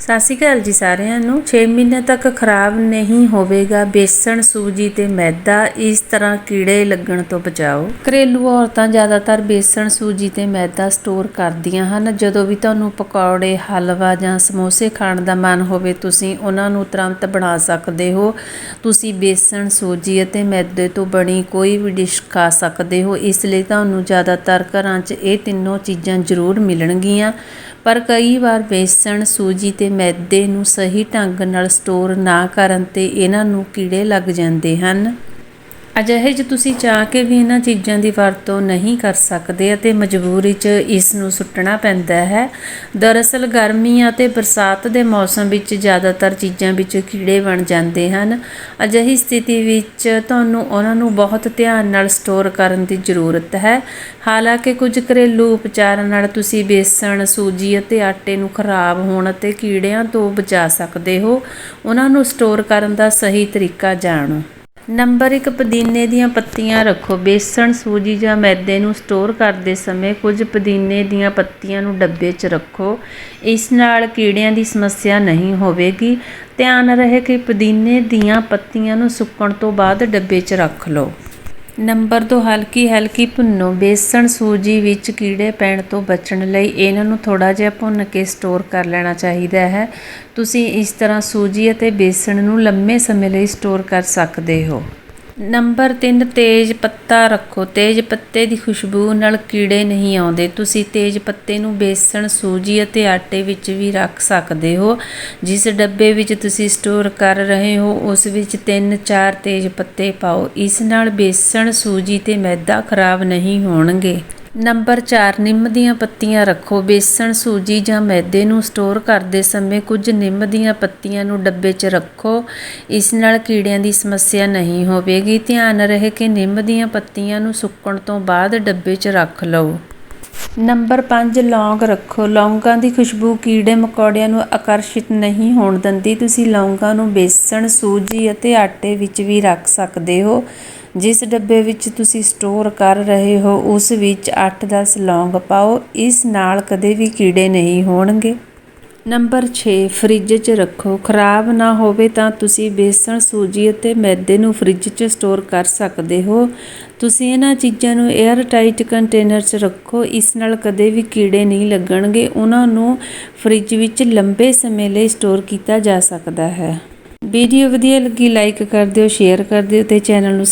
ਸਤਿ ਸ਼੍ਰੀ ਅਕਾਲ ਜੀ ਸਾਰਿਆਂ ਨੂੰ। 6 ਮਹੀਨੇ ਤੱਕ ਖਰਾਬ ਨਹੀਂ ਹੋਵੇਗਾ ਬੇਸਣ, ਸੂਜੀ ਤੇ ਮੈਦਾ। ਇਸ ਤਰ੍ਹਾਂ ਕੀੜੇ ਲੱਗਣ ਤੋਂ ਬਚਾਓ। ਘਰੇਲੂ ਔਰਤਾਂ ਜ਼ਿਆਦਾਤਰ ਬੇਸਣ, ਸੂਜੀ ਤੇ ਮੈਦਾ ਸਟੋਰ ਕਰਦੀਆਂ ਹਨ। ਜਦੋਂ ਵੀ ਤੁਹਾਨੂੰ ਪਕੌੜੇ, ਹਲਵਾ ਜਾਂ ਸਮੋਸੇ ਖਾਣ ਦਾ ਮਨ ਹੋਵੇ, ਤੁਸੀਂ ਉਹਨਾਂ ਨੂੰ ਤੁਰੰਤ ਬਣਾ ਸਕਦੇ ਹੋ। ਤੁਸੀਂ ਬੇਸਣ, ਸੂਜੀ ਅਤੇ ਮੈਦੇ ਤੋਂ ਬਣੀ ਕੋਈ ਵੀ ਡਿਸ਼ ਖਾ ਸਕਦੇ ਹੋ। ਇਸ ਲਈ ਤੁਹਾਨੂੰ ਜ਼ਿਆਦਾਤਰ ਘਰਾਂ 'ਚ ਇਹ ਤਿੰਨੋਂ ਚੀਜ਼ਾਂ ਜ਼ਰੂਰ ਮਿਲਣਗੀਆਂ। ਪਰ ਕਈ ਵਾਰ ਬੇਸਣ, ਸੂਜੀ ਤੇ ਮੈਦੇ ਨੂੰ ਸਹੀ ਢੰਗ ਨਾਲ ਸਟੋਰ ਨਾ ਕਰਨ ਤੇ ਇਹਨਾਂ ਨੂੰ ਕੀੜੇ ਲੱਗ ਜਾਂਦੇ ਹਨ। ਅਜਿਹੇ 'ਚ ਤੁਸੀਂ ਚਾਹ ਕੇ ਵੀ ਇਹਨਾਂ ਚੀਜ਼ਾਂ ਦੀ ਵਰਤੋਂ ਨਹੀਂ ਕਰ ਸਕਦੇ ਅਤੇ ਮਜਬੂਰੀ 'ਚ ਇਸ ਨੂੰ ਸੁੱਟਣਾ ਪੈਂਦਾ ਹੈ। ਦਰਅਸਲ ਗਰਮੀ ਅਤੇ ਬਰਸਾਤ ਦੇ ਮੌਸਮ ਵਿੱਚ ਜ਼ਿਆਦਾਤਰ ਚੀਜ਼ਾਂ ਵਿੱਚ ਕੀੜੇ ਬਣ ਜਾਂਦੇ ਹਨ। ਅਜਿਹੀ ਸਥਿਤੀ ਵਿੱਚ ਤੁਹਾਨੂੰ ਉਹਨਾਂ ਨੂੰ ਬਹੁਤ ਧਿਆਨ ਨਾਲ ਸਟੋਰ ਕਰਨ ਦੀ ਜ਼ਰੂਰਤ ਹੈ। ਹਾਲਾਂਕਿ ਕੁਝ ਘਰੇਲੂ ਉਪਚਾਰਾਂ ਨਾਲ ਤੁਸੀਂ ਬੇਸਣ, ਸੂਜੀ ਅਤੇ ਆਟੇ ਨੂੰ ਖਰਾਬ ਹੋਣ ਅਤੇ ਕੀੜਿਆਂ ਤੋਂ ਬਚਾ ਸਕਦੇ ਹੋ। ਉਹਨਾਂ ਨੂੰ ਸਟੋਰ ਕਰਨ ਦਾ ਸਹੀ ਤਰੀਕਾ ਜਾਣੋ। ਨੰਬਰ 1 ਪੁਦੀਨੇ ਦੀਆਂ ਪੱਤੀਆਂ ਰੱਖੋ। ਬੇਸਣ, ਸੂਜੀ ਜਾਂ ਮੈਦੇ ਨੂੰ ਸਟੋਰ ਕਰਦੇ ਸਮੇਂ ਕੁਝ ਪੁਦੀਨੇ ਦੀਆਂ ਪੱਤੀਆਂ ਨੂੰ ਡੱਬੇ 'ਚ ਰੱਖੋ। ਇਸ ਨਾਲ ਕੀੜਿਆਂ ਦੀ ਸਮੱਸਿਆ ਨਹੀਂ ਹੋਵੇਗੀ। ਧਿਆਨ ਰਹੇ ਕਿ ਪੁਦੀਨੇ ਦੀਆਂ ਪੱਤੀਆਂ ਨੂੰ ਸੁੱਕਣ ਤੋਂ ਬਾਅਦ ਡੱਬੇ 'ਚ ਰੱਖ ਲਓ। ਨੰਬਰ 2 ਹਲਕੀ ਹਲਕੀ ਭੁੰਨੋ। ਬੇਸਣ ਸੂਜੀ ਵਿੱਚ ਕੀੜੇ ਪੈਣ ਤੋਂ ਬਚਣ ਲਈ ਇਹਨਾਂ ਨੂੰ ਥੋੜਾ ਜਿਹਾ ਭੁੰਨ ਕੇ ਸਟੋਰ ਕਰ ਲੈਣਾ ਚਾਹੀਦਾ ਹੈ। ਤੁਸੀਂ ਇਸ ਤਰ੍ਹਾਂ ਸੂਜੀ ਅਤੇ ਬੇਸਣ ਨੂੰ ਲੰਮੇ ਸਮੇਂ ਲਈ ਸਟੋਰ ਕਰ ਸਕਦੇ ਹੋ। ਨੰਬਰ 3 ਤੇਜ ਪੱਤਾ ਰੱਖੋ। ਤੇਜ ਪੱਤੇ ਦੀ ਖੁਸ਼ਬੂ ਨਾਲ ਕੀੜੇ ਨਹੀਂ ਆਉਂਦੇ। ਤੁਸੀਂ ਤੇਜ ਪੱਤੇ ਨੂੰ ਬੇਸਣ, ਸੂਜੀ ਅਤੇ ਆਟੇ ਵਿੱਚ ਵੀ ਰੱਖ ਸਕਦੇ ਹੋ। ਜਿਸ ਡੱਬੇ ਵਿੱਚ ਤੁਸੀਂ ਸਟੋਰ ਕਰ ਰਹੇ ਹੋ, ਉਸ ਵਿੱਚ 3-4 ਤੇਜ ਪੱਤੇ ਪਾਓ। ਇਸ ਨਾਲ ਬੇਸਣ, ਸੂਜੀ ਤੇ ਮੈਦਾ ਖਰਾਬ ਨਹੀਂ ਹੋਣਗੇ। ਨੰਬਰ 4 ਨਿੰਮ ਦੀਆਂ ਪੱਤੀਆਂ ਰੱਖੋ। ਬੇਸਣ, ਸੂਜੀ ਜਾਂ ਮੈਦੇ ਨੂੰ ਸਟੋਰ ਕਰਦੇ ਸਮੇਂ ਕੁਝ ਨਿੰਮ ਦੀਆਂ ਪੱਤੀਆਂ ਨੂੰ ਡੱਬੇ 'ਚ ਰੱਖੋ। ਇਸ ਨਾਲ ਕੀੜਿਆਂ ਦੀ ਸਮੱਸਿਆ ਨਹੀਂ ਹੋਵੇਗੀ। ਧਿਆਨ ਰਹੇ ਕਿ ਨਿੰਮ ਦੀਆਂ ਪੱਤੀਆਂ ਨੂੰ ਸੁੱਕਣ ਤੋਂ ਬਾਅਦ ਡੱਬੇ 'ਚ ਰੱਖ ਲਓ। ਨੰਬਰ 5 ਲੌਂਗ ਰੱਖੋ। ਲੌਂਗਾਂ ਦੀ ਖੁਸ਼ਬੂ ਕੀੜੇ ਮਕੌੜਿਆਂ ਨੂੰ ਆਕਰਸ਼ਿਤ ਨਹੀਂ ਹੋਣ ਦਿੰਦੀ। ਤੁਸੀਂ ਲੌਂਗਾਂ ਨੂੰ ਬੇਸਣ, ਸੂਜੀ ਅਤੇ ਆਟੇ ਵਿੱਚ ਵੀ ਰੱਖ ਸਕਦੇ ਹੋ। ਜਿਸ ਡੱਬੇ ਵਿੱਚ ਤੁਸੀਂ ਸਟੋਰ ਕਰ ਰਹੇ ਹੋ, ਉਸ ਵਿੱਚ 8-10 ਲੌਂਗ ਪਾਓ। ਇਸ ਨਾਲ ਕਦੇ ਵੀ ਕੀੜੇ ਨਹੀਂ ਹੋਣਗੇ। ਨੰਬਰ 6 ਫ੍ਰਿਜ 'ਚ ਰੱਖੋ। ਖਰਾਬ ਨਾ ਹੋਵੇ ਤਾਂ ਤੁਸੀਂ ਬੇਸਣ, ਸੂਜੀ ਅਤੇ ਮੈਦੇ ਨੂੰ ਫ੍ਰਿਜ 'ਚ ਸਟੋਰ ਕਰ ਸਕਦੇ ਹੋ। ਤੁਸੀਂ ਇਹਨਾਂ ਚੀਜ਼ਾਂ ਨੂੰ 에ਅਰ ਟਾਈਟ ਕੰਟੇਨਰ 'ਚ ਰੱਖੋ। ਇਸ ਨਾਲ ਕਦੇ ਵੀ ਕੀੜੇ ਨਹੀਂ ਲੱਗਣਗੇ। ਉਹਨਾਂ ਨੂੰ ਫ੍ਰਿਜ ਵਿੱਚ ਲੰਬੇ ਸਮੇਂ ਲਈ ਸਟੋਰ ਕੀਤਾ ਜਾ ਸਕਦਾ ਹੈ। ਵੀਡੀਓ ਵਧੀਆ ਲੱਗੀ ਲਾਈਕ ਕਰ ਦਿਓ ਸ਼ੇਅਰ ਕਰ ਦਿਓ ਤੇ ਚੈਨਲ ਨੂੰ